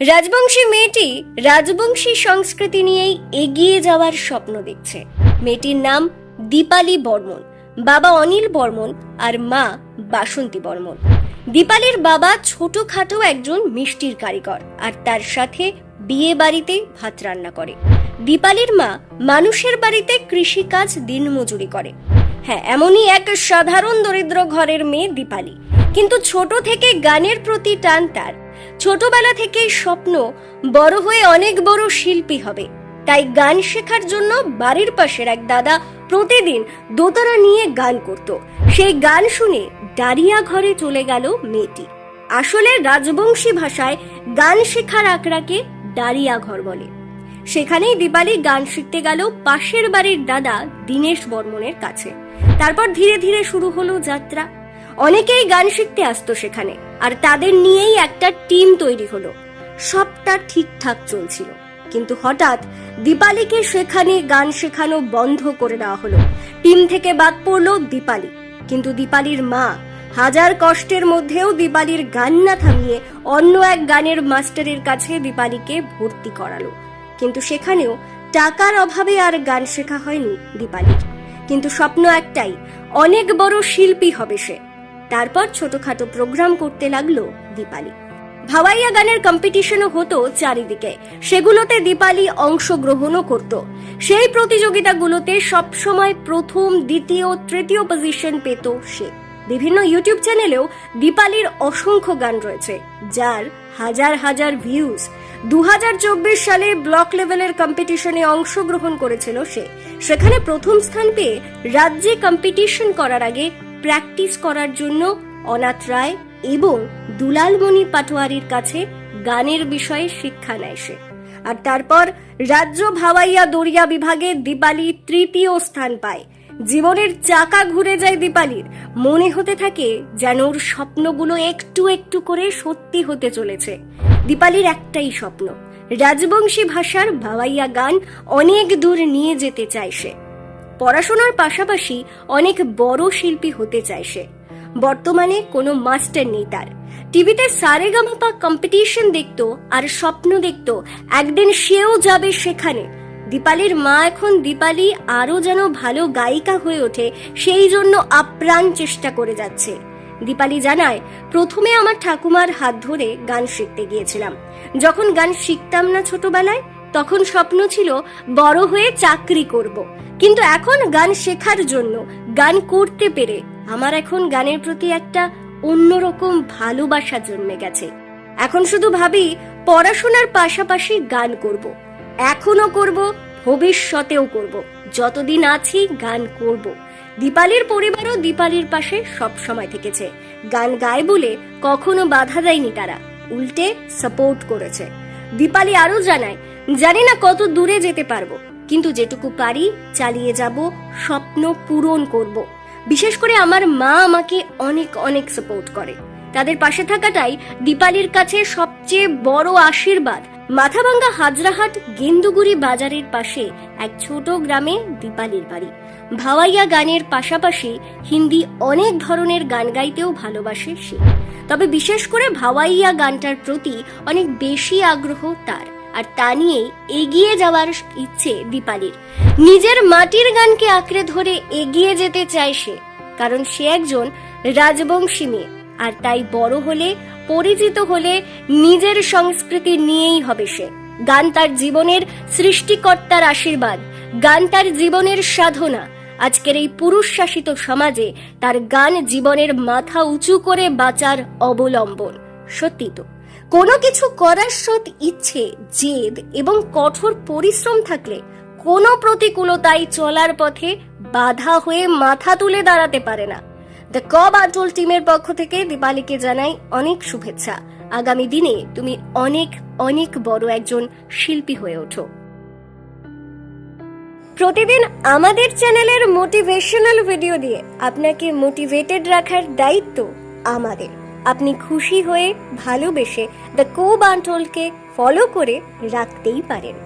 রাজবংশী মেয়েটি রাজবংশী সংস্কৃতি নিয়েই এগিয়ে যাওয়ার স্বপ্ন দেখছে। মেয়েটির নাম দীপালি বর্মন, বাবা অনিল বর্মন আর মা বাসন্তী বর্মন। দীপালির বাবা ছোটখাটো একজন মিষ্টির কারিগর আর তার সাথে বিয়ে বাড়িতে ভাত রান্না করে। দীপালির মা মানুষের বাড়িতে কৃষিকাজ দিনমজুরি করে। হ্যাঁ এমনই এক সাধারণ দরিদ্র ঘরের মেয়ে দীপালি। কিন্তু ছোট থেকে গানের প্রতি টান তার। ছোটবেলা থেকেই স্বপ্ন, বড় হয়ে অনেক বড় শিল্পী হবে। তাই গান শেখার জন্য বাড়ির পাশের এক দাদা প্রতিদিন দোতারা নিয়ে গান করত। সেই গান শুনে ডারিয়া ঘরে চলে গেল মেয়েটি। আসলে রাজবংশী ভাষায় গান শেখার আকড়াকে ডারিয়া ঘর বলে। সেখানেই দীপালি গান শিখতে গেল পাশের বাড়ির দাদা দীনেশ বর্মনের কাছে। তারপর ধীরে ধীরে শুরু হলো যাত্রা। অনেকেই গান শিখতে আসতো সেখানে, আর তাদের নিয়েই একটা টিম তৈরি হলো। সবটা ঠিকঠাক চলছিল। কিন্তু হঠাৎ দীপালিকে সেখানে গান শেখানো বন্ধ করে দেওয়া হলো। টিম থেকে বাদ পড়ল দীপালি। কিন্তু দীপালির মা হাজার কষ্টের মধ্যেও দীপালির গান না থামিয়ে অন্য এক গানের মাস্টারের কাছে দীপালিকে ভর্তি করালো। কিন্তু সেখানেও টাকার অভাবে আর গান শেখা হয়নি দীপালির। কিন্তু স্বপ্ন একটাই, অনেক বড় শিল্পী হবে সে। তারপর ছোটখাটো প্রোগ্রাম করতে লাগল দীপালি। ভাওয়াইয়া গানের কম্পিটিশনও হতো চারিদিকে। সেগুলোতে দীপালি অংশগ্রহণও করত। সেই প্রতিযোগিতাগুলোতে সবসময় প্রথম, দ্বিতীয়, তৃতীয় পজিশন পেত সে। বিভিন্ন ইউটিউব চ্যানেলেও দীপালির অসংখ্য গান রয়েছে, যার হাজার হাজার ভিউজ দু হাজার চব্বিশ সালে ব্লক লেভেলের কম্পিটিশনে অংশগ্রহণ করেছিল সে। সেখানে প্রথম স্থান পেয়ে রাজ্যে কম্পিটিশন করার আগে প্র্যাকটিস করার জন্য অনাথ রায় এবং দুলালমণি পাটোয়ারির কাছে গানের বিষয়ে শিক্ষা নেয় সে। আর তারপর রাজ্য ভাওয়াইয়া দরিয়া বিভাগে দীপালি তৃতীয় স্থান পায়। জীবনের চাকা ঘুরে যায় দীপালির। মনে হতে থাকে যেন ওর স্বপ্নগুলো একটু একটু করে সত্যি হতে চলেছে। দীপালির একটাই স্বপ্ন, রাজবংশী ভাষার ভাওয়াইয়া গান অনেক দূর নিয়ে যেতে চায় সে। পড়াশোনার পাশাপাশি অনেক বড় শিল্পী হতে চায় সে। বর্তমানে কোনো মাস্টার নেই তার। টিভিতে সারেগামাপা কম্পিটিশন দেখতো আর স্বপ্ন দেখতো, একদিন সেও যাবে সেখানে। দীপালির মা এখন দীপালি আরও যেন ভালো গায়িকা হয়ে ওঠে, সেই জন্য আপ্রাণ চেষ্টা করে যাচ্ছে। দীপালি জানায়, প্রথমে আমার ঠাকুমার হাত ধরে গান শিখতে গিয়েছিলাম। যখন গান শিখতাম না ছোটবেলায় তখন স্বপ্ন ছিল বড় হয়ে চাকরি করব। কিন্তু এখন গান শেখার জন্য, গান করতে পেরে আমার এখন গানের প্রতি একটা অন্যরকম ভালোবাসা জন্মে গেছে। এখন শুধু ভাবি পড়াশোনার পাশাপাশি গান করব। এখনও করব, ভবিষ্যতেও করব। যতদিন আছি গান করব। দীপালির পরিবারও দীপালির পাশে সব সময় থেকেছে। গান গায় বলে কখনো বাধা দেয়নি তারা, উল্টে সাপোর্ট করেছে। দীপালি আরও জানায় জানি না কত দূরে যেতে পারব, কিন্তু যেটুকু পারি চালিয়ে যাব, স্বপ্ন পূরণ করব। বিশেষ করে আমার মা আমাকে অনেক অনেক সাপোর্ট করে। তাদের পাশে থাকাটাই দীপালির কাছে সবচেয়ে বড় আশীর্বাদ। মাথাভাঙ্গা হাজরাহাট গেন্দুগুড়ি বাজারের পাশে এক ছোট গ্রামে দীপালির বাড়ি। ভাওয়াইয়া গানের পাশাপাশি হিন্দি অনেক ধরনের গান গাইতেও ভালোবাসে সে। তবে বিশেষ করে ভাওয়াইয়া গানটার প্রতি অনেক বেশি আগ্রহ তার। আর তা নিয়েই এগিয়ে যাওয়ার ইচ্ছে দীপালির। নিজের মাটির গানকে আঁকড়ে ধরে এগিয়ে যেতে চায় সে, কারণ সে একজন রাজবংশী মেয়ে, আর তাই বড় হলে, পরিচিত হলে নিজের সংস্কৃতি নিয়েই হবে সে। গান তার জীবনের সৃষ্টিকর্তার আশীর্বাদ, গান তার জীবনের সাধনা। আজকের এই পুরুষ শাসিত সমাজে তার গান জীবনের মাথা উঁচু করে বাঁচার অবলম্বন। সত্যি তো। কোনো কিছু করার সৎ ইচ্ছে, জেদ এবং কঠোর পরিশ্রম থাকলে কোনো প্রতিকূলতাই চলার পথে বাধা হয়ে মাথা তুলে দাঁড়াতে পারে না। দ্য কব আটল টিমের পক্ষ থেকে দীপালিকে জানাই অনেক শুভেচ্ছা। আগামী দিনে তুমি অনেক অনেক বড় একজন শিল্পী হয়ে ওঠো। প্রতিদিন আমাদের চ্যানেলের মোটিভেশনাল ভিডিও দিয়ে আপনাকে মোটিভেটেড রাখার দায়িত্ব আমাদের। আপনি খুশি হয়ে ভালোবেসে দ্য কো বান্টলকে ফলো করে রাখতেই পারেন।